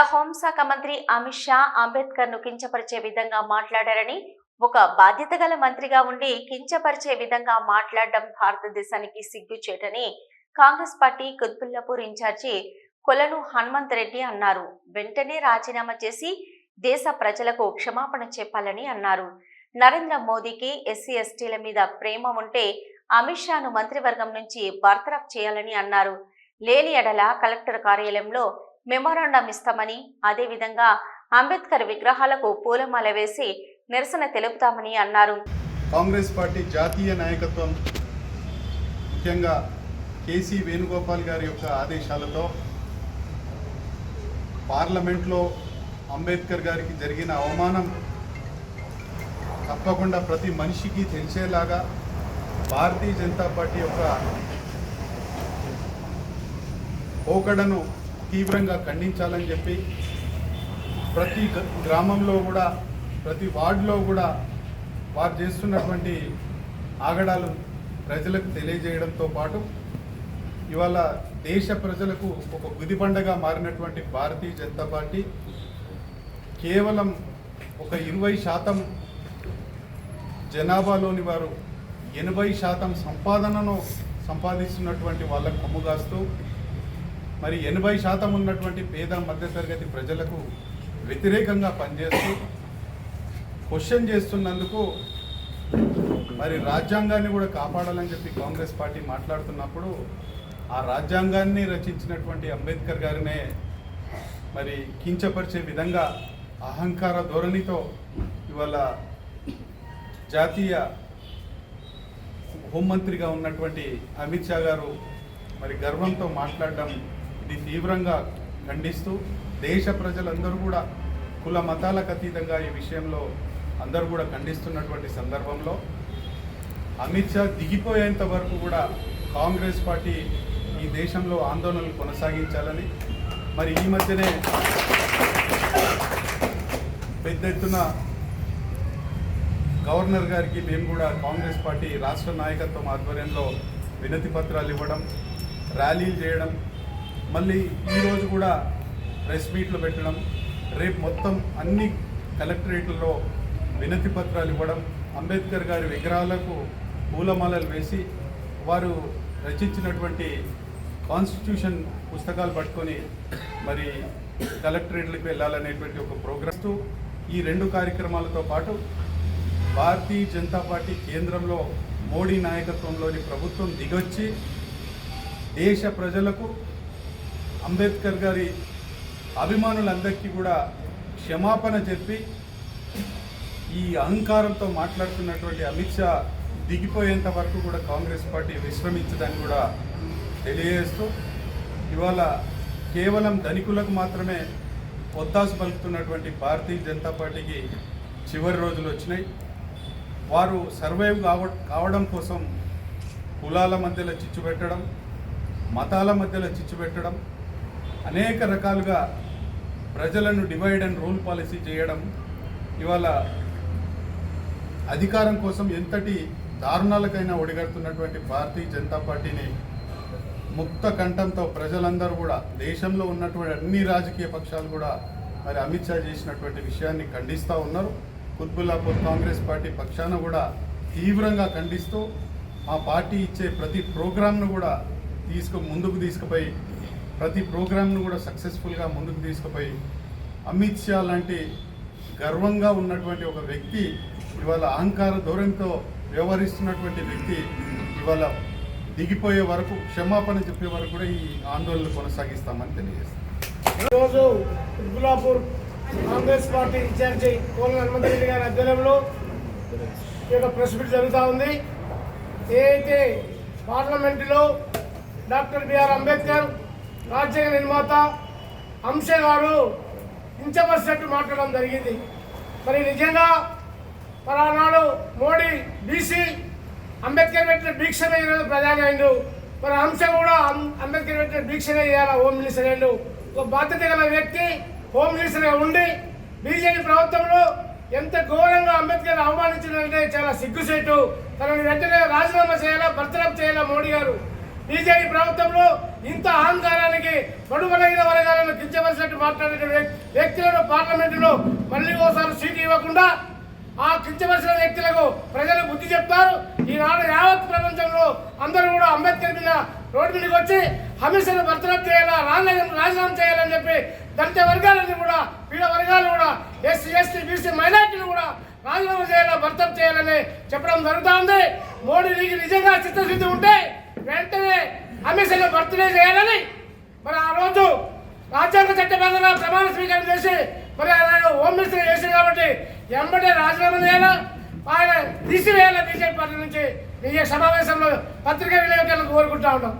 కేంద్ర హోంశాఖ మంత్రి అమిత్ షా అంబేద్కర్ను కించపరిచే విధంగా మాట్లాడారని ఒక బాధ్యత గల మంత్రిగా ఉండి కించపరిచే విధంగా మాట్లాడడం భారతదేశానికి సిగ్గుచేటని కాంగ్రెస్ పార్టీ కుత్బుల్లాపూర్ ఇన్ఛార్జి కొలను హనుమంత్ రెడ్డి అన్నారు. వెంటనే రాజీనామా చేసి దేశ ప్రజలకు క్షమాపణ చెప్పాలని అన్నారు. నరేంద్ర మోదీకి ఎస్సీ ఎస్టీల మీద ప్రేమ ఉంటే అమిత్ షాను మంత్రివర్గం నుంచి బర్తరఫ్ చేయాలని అన్నారు. లేని ఎడల కలెక్టర్ కార్యాలయంలో మెమోరాండం ఇస్తామని అదేవిధంగా అంబేద్కర్ విగ్రహాలకు పూలమాల వేసి నిరసన తెలుపుతామని అన్నారు. కాంగ్రెస్ పార్టీ జాతీయ నాయకత్వం ముఖ్యంగా కేసీ వేణుగోపాల్ గారి యొక్క ఆదేశాలతో పార్లమెంట్లో అంబేద్కర్ గారికి జరిగిన అవమానం తప్పకుండా ప్రతి మనిషికి తెలిసేలాగా భారతీయ జనతా పార్టీ యొక్క పోకడను తీవ్రంగా ఖండించాలని చెప్పి ప్రతి గ్రామంలో కూడా ప్రతి వార్డులో కూడా వారు చేస్తున్నటువంటి ఆగడాలు ప్రజలకు తెలియజేయడంతో పాటు ఇవాళ దేశ ప్రజలకు ఒక గుదిబండగా మారినటువంటి భారతీయ జనతా పార్టీ కేవలం ఒక ఇరవై శాతం జనాభాలోని వారు ఎనభై శాతం సంపాదనను సంపాదిస్తున్నటువంటి వాళ్ళకు కొమ్ముగాస్తూ మరి ఎనభై శాతం ఉన్నటువంటి పేద మధ్యతరగతి ప్రజలకు వ్యతిరేకంగా పనిచేస్తూ క్వశ్చన్ చేస్తున్నందుకు మరి రాజ్యాంగాన్ని కూడా కాపాడాలని చెప్పి కాంగ్రెస్ పార్టీ మాట్లాడుతున్నప్పుడు ఆ రాజ్యాంగాన్ని రచించినటువంటి అంబేద్కర్ గారినే మరి కించపరిచే విధంగా అహంకార ధోరణితో ఇవాళ జాతీయ హోంమంత్రిగా ఉన్నటువంటి అమిత్ షా గారు మరి గర్వంతో మాట్లాడడం ఇది తీవ్రంగా ఖండిస్తూ దేశ ప్రజలందరూ కూడా కుల మతాలకు అతీతంగా ఈ విషయంలో అందరూ కూడా ఖండిస్తున్నటువంటి సందర్భంలో అమిత్ షా దిగిపోయేంత వరకు కూడా కాంగ్రెస్ పార్టీ ఈ దేశంలో ఆందోళనలు కొనసాగించాలని మరి ఈ మధ్యనే పెద్ద ఎత్తున గవర్నర్ గారికి మేము కూడా కాంగ్రెస్ పార్టీ రాష్ట్ర నాయకత్వం ఆధ్వర్యంలో వినతి పత్రాలు ఇవ్వడం ర్యాలీలు చేయడం మళ్ళీ ఈరోజు కూడా ప్రెస్ మీట్లు పెట్టడం రేపు మొత్తం అన్ని కలెక్టరేట్లలో వినతి పత్రాలు ఇవ్వడం అంబేద్కర్ గారి విగ్రహాలకు పూలమాలలు వేసి వారు రచించినటువంటి కాన్స్టిట్యూషన్ పుస్తకాలు పట్టుకొని మరి కలెక్టరేట్లకు వెళ్ళాలనేటువంటి ఒక ప్రోగ్రెస్ ఈ రెండు కార్యక్రమాలతో పాటు భారతీయ జనతా పార్టీ కేంద్రంలో మోడీ నాయకత్వంలోని ప్రభుత్వం దిగొచ్చి దేశ ప్రజలకు అంబేద్కర్ గారి అభిమానులందరికీ కూడా క్షమాపణ చెప్పి ఈ అహంకారంతో మాట్లాడుతున్నటువంటి అమిత్ షా దిగిపోయేంత వరకు కూడా కాంగ్రెస్ పార్టీ విశ్రమించదని కూడా తెలియజేస్తూ ఇవాళ కేవలం ధనికులకు మాత్రమే ఒత్తాసు పలుకుతున్నటువంటి భారతీయ జనతా పార్టీకి చివరి రోజులు వచ్చినాయి. వారు సర్వైవ్ కావ కావడం కోసం కులాల మధ్యలో చిచ్చు పెట్టడం మతాల మధ్యలో చిచ్చు పెట్టడం అనేక రకాలుగా ప్రజలను డివైడ్ అండ్ రూల్ పాలసీ చేయడం ఇవాళ అధికారం కోసం ఎంతటి దారుణాలకైనా ఒడిగడుతున్నటువంటి భారతీయ జనతా పార్టీని ముక్త కంఠంతో ప్రజలందరూ కూడా దేశంలో ఉన్నటువంటి అన్ని రాజకీయ పక్షాలు కూడా మరి అమిత్ షా చేసినటువంటి విషయాన్ని ఖండిస్తూ ఉన్నారు. కుత్బుల్లాపూర్ కాంగ్రెస్ పార్టీ పక్షాన కూడా తీవ్రంగా ఖండిస్తూ మా పార్టీ ఇచ్చే ప్రతి ప్రోగ్రామ్ను కూడా తీసుకు ముందుకు తీసుకుపోయి ప్రతి ప్రోగ్రామ్ను కూడా సక్సెస్ఫుల్గా ముందుకు తీసుకుపోయి అమిత్ షా లాంటి గర్వంగా ఉన్నటువంటి ఒక వ్యక్తి ఇవాళ అహంకార ధోరణితో వ్యవహరిస్తున్నటువంటి వ్యక్తి ఇవాళ దిగిపోయే వరకు క్షమాపణ చెప్పే వరకు కూడా ఈ ఆందోళన కొనసాగిస్తామని తెలియజేస్తాం. ఈరోజు ఉద్బులాపూర్ కాంగ్రెస్ పార్టీ ఇన్ఛార్జి కోన హనుమంతరెడ్డి గారి ఆధ్వర్యంలో ఈ యొక్క ప్రెస్ మీట్ జరుగుతూ ఉంది. ఏదైతే పార్లమెంటులో డాక్టర్ బిఆర్ అంబేద్కర్ రాజ్యాంగ నిర్మాత అంశ గారు కించపరిచినట్టు మాట్లాడడం జరిగింది. మరి నిజంగా మరి ఆనాడు మోడీ బీసీ అంబేద్కర్ పెట్టిన భీక్షణ ఈరోజు ప్రధాని అయిండు. మరి అంశ కూడా అం- అంబేద్కర్ పెట్టిన భీక్షణ చేయాలి హోమ్ మినిస్టర్ అయిండు. ఒక బాధ్యత గల వ్యక్తి హోమ్ మినిస్టర్గా ఉండి బీజేపీ ప్రభుత్వంలో ఎంత ఘోరంగా అంబేద్కర్ అవమానించిందంటే చాలా సిగ్గుసేటు తనని వెంటనే రాజీనామా చేయాలా బర్తరఫ్ చేయాలా మోడీ గారు? బీజేపీ ప్రభుత్వంలో ఇంత అహంకారానికి బడుబలైన వర్గాలను కించవలసినట్టు మాట్లాడే వ్యక్తులను పార్లమెంటులో మళ్ళీ ఓసారి సీటు ఇవ్వకుండా ఆ కించవలసిన వ్యక్తులకు ప్రజలు బుద్ధి చెప్తారు ఈనాడు యావత్ ప్రపంచంలో అందరూ కూడా అంబేద్కర్ మీద రోడ్డు మీదకి వచ్చి హమీసను బర్తరఫ్ చేయాలా రాజీనామా రాజీనామా చేయాలని చెప్పి దంత వర్గాలని కూడా పీడ వర్గాలు కూడా ఎస్సీ ఎస్టీ బీసీ మైనార్టీలు కూడా రాజీనామా చేయాలా భర్త చేయాలని చెప్పడం జరుగుతూ ఉంది. మోడీ నీకు నిజంగా చిత్తశుద్ధి ఉంటే వెంటనే హమీషను బర్త్డే చేయాలని మరి ఆ రోజు రాజ్యాంగ చట్టబద్ధంగా ప్రమాణ స్వీకారం చేసి మరి ఆయన హోమ్ మినిస్టర్ చేశారు కాబట్టి ఎంబటే రాజీనామా చేయాలా? ఆయన తీసివేయాలా? బీజేపీ పార్టీ నుంచి ఈ సమావేశంలో పత్రికా విలేకరులను కోరుకుంటా ఉన్నాం.